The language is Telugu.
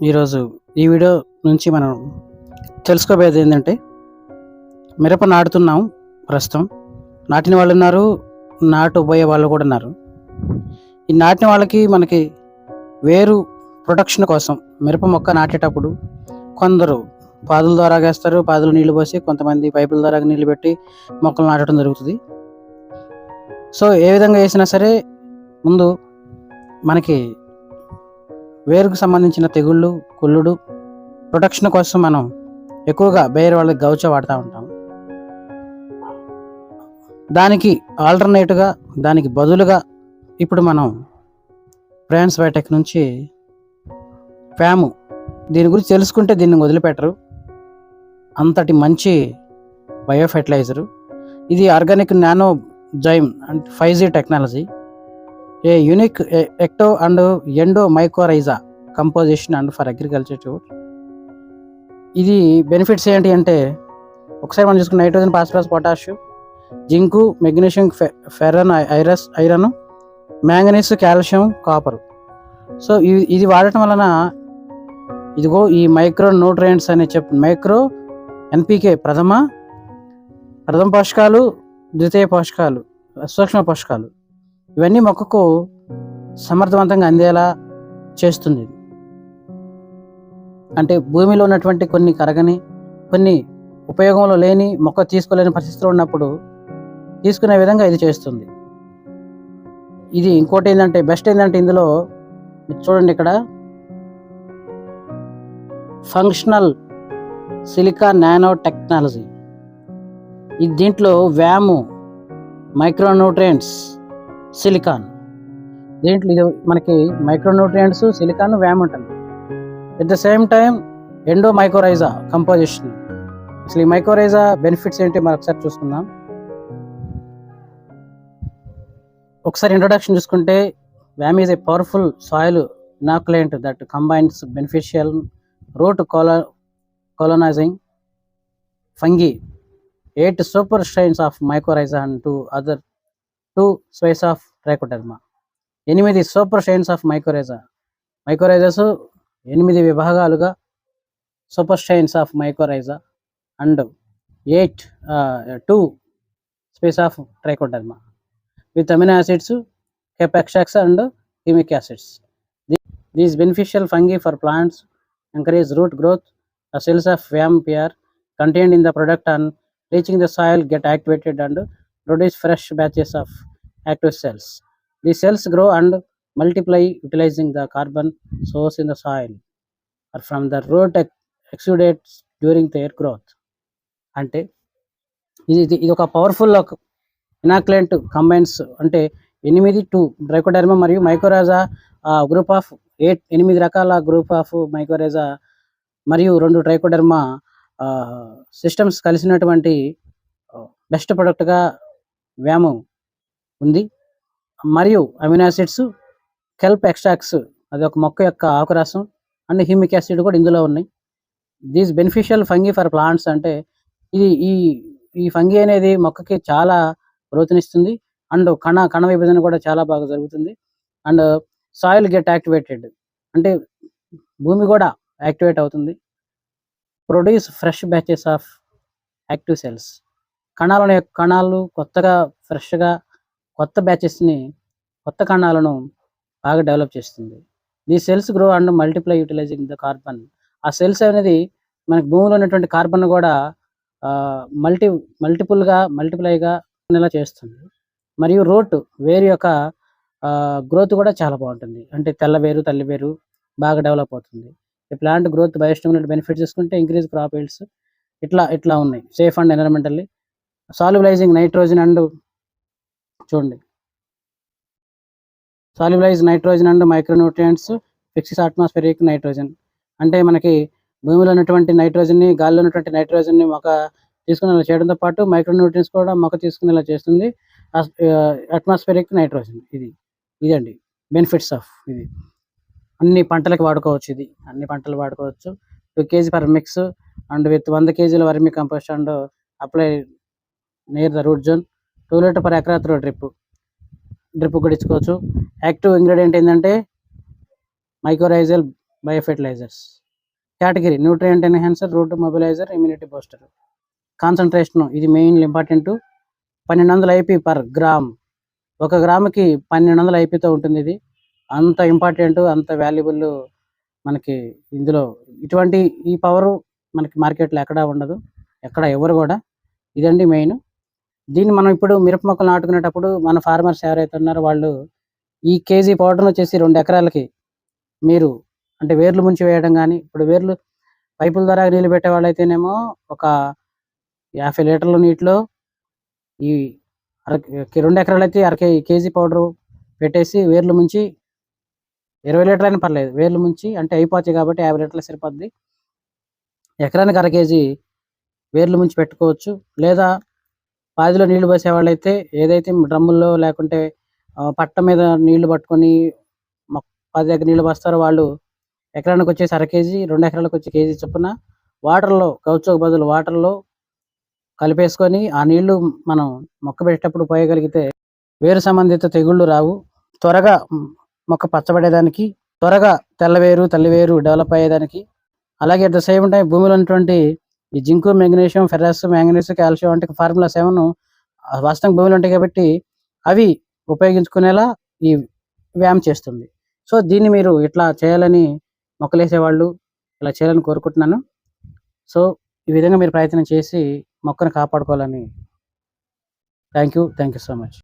ఈరోజు ఈ వీడియో నుంచి మనం తెలుసుకోబోయేది ఏంటంటే మిరప నాటుతున్నాం ప్రస్తుతం. నాటిన వాళ్ళు ఉన్నారు నాటు పోయే వాళ్ళు కూడా ఉన్నారు. ఈ నాటిన వాళ్ళకి మనకి వేరు ప్రొటెక్షన్ కోసం మిరప మొక్క నాటేటప్పుడు కొందరు పాదుల ద్వారా వేస్తారు పాదులు నీళ్ళు పోసి కొంతమంది పైపుల ద్వారా నీళ్ళు పెట్టి మొక్కలు నాటడం జరుగుతుంది. సో ఏ విధంగా వేసినా సరే ముందు మనకి వేరుకు సంబంధించిన తెగుళ్ళు కుళ్ళుడు ప్రొటెక్షన్ కోసం మనం ఎక్కువగా బేర్ వాళ్ళకి గౌచ వాడుతూ ఉంటాం. దానికి ఆల్టర్నేట్గా దానికి బదులుగా ఇప్పుడు మనం ఫ్రాన్స్ బయోటెక్ నుంచి ఫ్యాము దీని గురించి తెలుసుకుంటే దీన్ని వదిలిపెట్టరు. అంతటి మంచి బయో ఫెర్టిలైజరు ఇది organic nano zyme and five G technology a unique ecto and endo mycorrhiza composition and for agriculture tour ఇది బెనిఫిట్స్ ఏంటి అంటే ఒకసారి మనం చూసుకున్న nitrogen phosphorus potash zinc magnesium ఫెరన్ ఐరస్ iron manganese calcium copper so ఇవి ఇది వాడటం వలన ఇదిగో ఈ మైక్రో న్యూట్రియంట్స్ అని చెప్పి మైక్రో ఎన్పికే ప్రథమ ప్రథమ పోషకాలు ద్వితీయ పోషకాలు సూక్ష్మ పోషకాలు. ఇవన్నీ మొక్కకు సమర్థవంతంగా అందేలా చేస్తుంది. అంటే భూమిలో ఉన్నటువంటి కొన్ని కరగని కొన్ని ఉపయోగంలో లేని మొక్క తీసుకోలేని పరిస్థితిలో ఉన్నప్పుడు తీసుకునే విధంగా ఇది చేస్తుంది. ఇది ఇంకోటి ఏంటంటే బెస్ట్ ఏంటంటే ఇందులో చూడండి ఇక్కడ. Functional silica nano technology. ఇది దీంట్లో వ్యాము మైక్రోన్యూట్రియంట్స్ సిలికాన్. దీంట్లో ఇది మనకి మైక్రోన్యూట్రియంట్స్ సిలికాన్ వ్యామ్ ఉంటుంది. At the same time endo mycorrhiza composition. అసలు ఈ మైక్రోరైజా బెనిఫిట్స్ ఏంటి మనం ఒకసారి చూసుకుందాం. ఒకసారి ఇంట్రొడక్షన్ చూసుకుంటే VAM is a powerful soil inoculant that combines beneficial root కోలో colonizing fungi, eight super strains of mycorrhiza and two other two స్వేస్ of trichoderma? ఎనిమిది super strains of mycorrhiza? Mycorrhizas ఎనిమిది విభాగాలుగా super strains of mycorrhiza and eight two species of trichoderma? With amino acids కెపెక్షాక్స్ and humic acids. These beneficial fungi for plants encourage root growth. The cells of VAM PR content in the product and reaching the soil get activated and produce fresh batches of active cells. These cells grow and multiply utilizing the carbon source in the soil or from the root exudates during their growth. అంటే ఇది ఇది ఒక పవర్ఫుల్ ఒక ఇనాక్లెంట్ కంబైన్స్ అంటే ఎనిమిది టూ డ్రైకోడర్మా మరియు మైకోరాజా గ్రూప్ ఆఫ్ ఎయిట్ ఎనిమిది రకాల గ్రూప్ ఆఫ్ మైకోరేజా మరియు రెండు ట్రైకోడర్మా సిస్టమ్స్ కలిసినటువంటి బెస్ట్ ప్రొడక్ట్గా వ్యాము ఉంది. మరియు అమినో యాసిడ్స్ కెల్ప్ ఎక్స్ట్రాక్ట్స్ అది ఒక మొక్క యొక్క ఆకురసం అండ్ హ్యూమిక్ యాసిడ్ కూడా ఇందులో ఉన్నాయి. These beneficial fungi for plants అంటే ఇది ఈ ఈ ఫంగి అనేది మొక్కకి చాలా గ్రోత్నిస్తుంది అండ్ కణ కణ విభజన కూడా చాలా బాగా జరుగుతుంది. అండ్ సాయిల్ గెట్ యాక్టివేటెడ్ అంటే భూమి కూడా యాక్టివేట్ అవుతుంది. Produce fresh batches of active cells కణాలను కణాలు కొత్తగా ఫ్రెష్గా కొత్త బ్యాచెస్ని కొత్త కణాలను బాగా డెవలప్ చేస్తుంది. The cells grow and multiply utilising the carbon. ఆ సెల్స్ అనేది మనకి భూమిలో ఉన్నటువంటి కార్బన్ కూడా మల్టీ మల్టిపుల్గా మల్టిప్లైగా ఇలా చేస్తుంది. మరియు రోట్ వేరు యొక్క గ్రోత్ కూడా చాలా బాగుంటుంది. అంటే తెల్ల వేరు తల్లి వేరు బాగా డెవలప్ అవుతుంది. ఈ ప్లాంట్ గ్రోత్ బయోస్టిమ్యులేట్ బెనిఫిట్ చేసుకుంటే ఇంక్రీజ్ క్రాప్ yields ఇట్లా ఇట్లా ఉన్నాయి. Safe and environmentally solubilising nitrogen and చూడండి. Solubilise nitrogen and micronutrients fixes atmospheric nitrogen అంటే మనకి భూమిలో ఉన్నటువంటి నైట్రోజన్ని గాలిలో ఉన్నటువంటి నైట్రోజన్ని మొక్క తీసుకునేలా చేయడంతో పాటు మైక్రోన్యూట్రియన్స్ కూడా మొక్క తీసుకునేలా చేస్తుంది. అట్మాస్ఫిరిక్ నైట్రోజన్ uh, ఇది. ఇదండి. బెనిఫిట్స్ ఆఫ్ ఇది. అన్ని పంటలకు వాడుకోవచ్చు ఇది. అన్ని పంటలు వాడుకోవచ్చు. Two KG per mix and with వంద కేజీల vermicompost and apply near the root zone two litre per acre through drip drip కూడా ఇచ్చుకోవచ్చు యాక్టివ్ ఇంగ్రీడియంట్ ఏంటంటే mycorrhizal bio fertilisers category nutrient enhancer root mobiliser immunity booster concentration ఇది మెయిన్ ఇంపార్టెంట్ పన్నెండు వందల ఐపీ పర్ గ్రామ్ ఒక గ్రాముకి పన్నెండు వందల ఐపీతో ఉంటుంది ఇది. అంత ఇంపార్టెంట్ అంత వాల్యుబుల్ మనకి ఇందులో. ఇటువంటి ఈ పవర్ మనకి మార్కెట్లో ఎక్కడా ఉండదు. ఎక్కడ ఎవరు కూడా. ఇదండి మెయిన్ దీన్ని మనం ఇప్పుడు మిరప మొక్కలు నాటుకునేటప్పుడు మన ఫార్మర్స్ ఎవరైతే ఉన్నారో వాళ్ళు ఈ కేజీ పౌడర్ను వచ్చేసి రెండు ఎకరాలకి మీరు అంటే వేర్లు ముంచి వేయడం కానీ ఇప్పుడు వేర్లు పైపుల ద్వారా నీళ్ళు పెట్టే వాళ్ళైతేనేమో ఒక యాభై లీటర్ల నీటిలో ఈ అర రెండు ఎకరాలు అయితే అర కేజీ పౌడర్ పెట్టేసి వేర్లు ముంచి ఇరవై లీటర్లు అయినా పర్లేదు వేర్లు ముంచి అంటే అయిపోతాయి కాబట్టి యాభై లీటర్లు సరిపోద్ది. ఎకరానికి అర కేజీ వేర్లు ముంచి పెట్టుకోవచ్చు. లేదా పాదిలో నీళ్ళు పోసే వాళ్ళైతే ఏదైతే డ్రమ్ముల్లో లేకుంటే పట్ట మీద నీళ్ళు పట్టుకొని పది దగ్గర నీళ్ళు పోస్తారో వాళ్ళు ఎకరానికి వచ్చేసి అర కేజీ రెండు ఎకరాలకు వచ్చి కేజీ చొప్పున వాటర్లో గౌచోకు బదులు వాటర్లో కలిపేసుకొని ఆ నీళ్ళు మనం మొక్క పెట్టేటప్పుడు పోయగలిగితే వేరు సంబంధిత తెగుళ్ళు రావు. త్వరగా మొక్క పచ్చబడేదానికి త్వరగా తెల్లవేరు తల్లివేరు డెవలప్ అయ్యేదానికి అలాగే అట్ ద సేమ్ టైం భూమిలో ఉన్నటువంటి ఈ zinc magnesium ferrous manganese calcium వంటి ఫార్ములా సెవెన్ వాస్తవంగా భూమిలో ఉంటాయి కాబట్టి అవి ఉపయోగించుకునేలా ఈ వ్యాయామం చేస్తుంది. సో దీన్ని మీరు ఇట్లా చేయాలని మొక్కలేసేవాళ్ళు ఇలా చేయాలని కోరుకుంటున్నాను. సో ఈ విధంగా మీరు ప్రయత్నం చేసి మొక్కను కాపాడుకోవాలని. Thank you. Thank you so much.